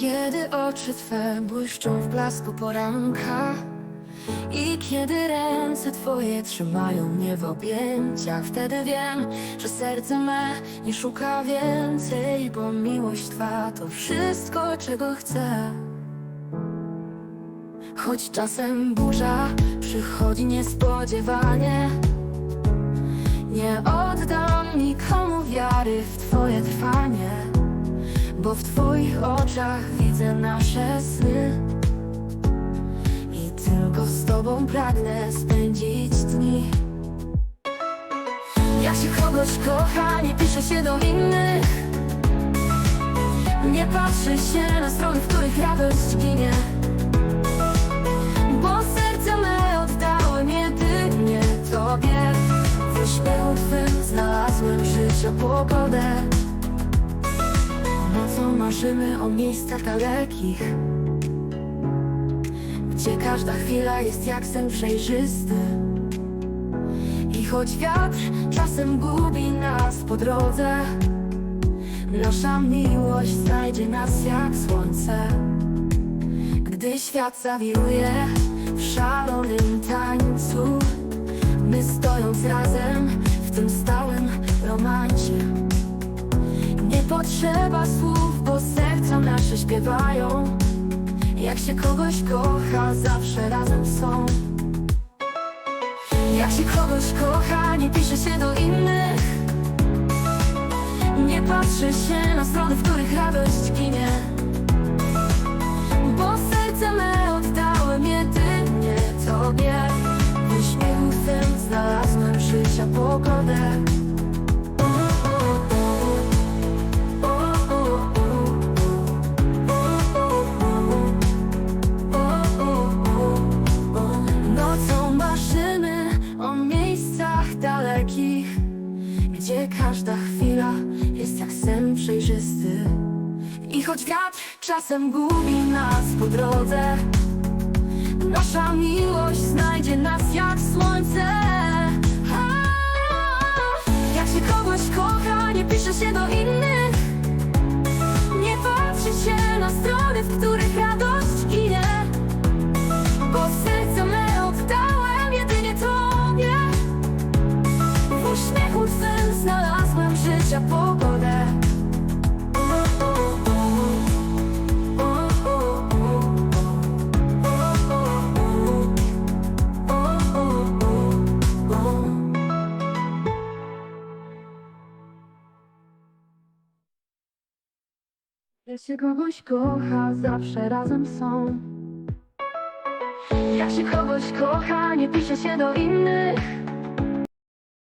Kiedy oczy Twe błyszczą w blasku poranka I kiedy ręce Twoje trzymają mnie w objęciach Wtedy wiem, że serce me nie szuka więcej Bo miłość Twa to wszystko, czego chcę. Choć czasem burza przychodzi niespodziewanie Bo w Twoich oczach widzę nasze sny. I tylko z Tobą pragnę spędzić dni. Jak się kogoś kocha, nie pisze się do innych. Nie patrzy się na strony, w których radość ginie. Bo serce me oddałem jedynie Tobie. W uśmiechu Twym znalazłem życia pogodę marzymy o miejscach dalekich Gdzie każda chwila jest jak sen przejrzysty. I choć wiatr czasem gubi nas po drodze Nasza miłość znajdzie nas jak słońce. Gdy świat zawiruje w szalonym tańcu My stojąc razem w tym stałym romancie. Nie potrzeba słów, nasze śpiewają. Jak się kogoś kocha, zawsze razem są. Jak się kogoś kocha, nie pisze się do innych. Nie patrzy się na strony, w których radość ginie Gdzie każda chwila jest jak sen przejrzysty. I choć wiatr czasem gubi nas po drodze Nasza miłość znajdzie nas jak słońce. Jak się kogoś kocha, nie pisze się do innych Jak się kogoś kocha, zawsze razem są. Jak się kogoś kocha, nie pisze się do innych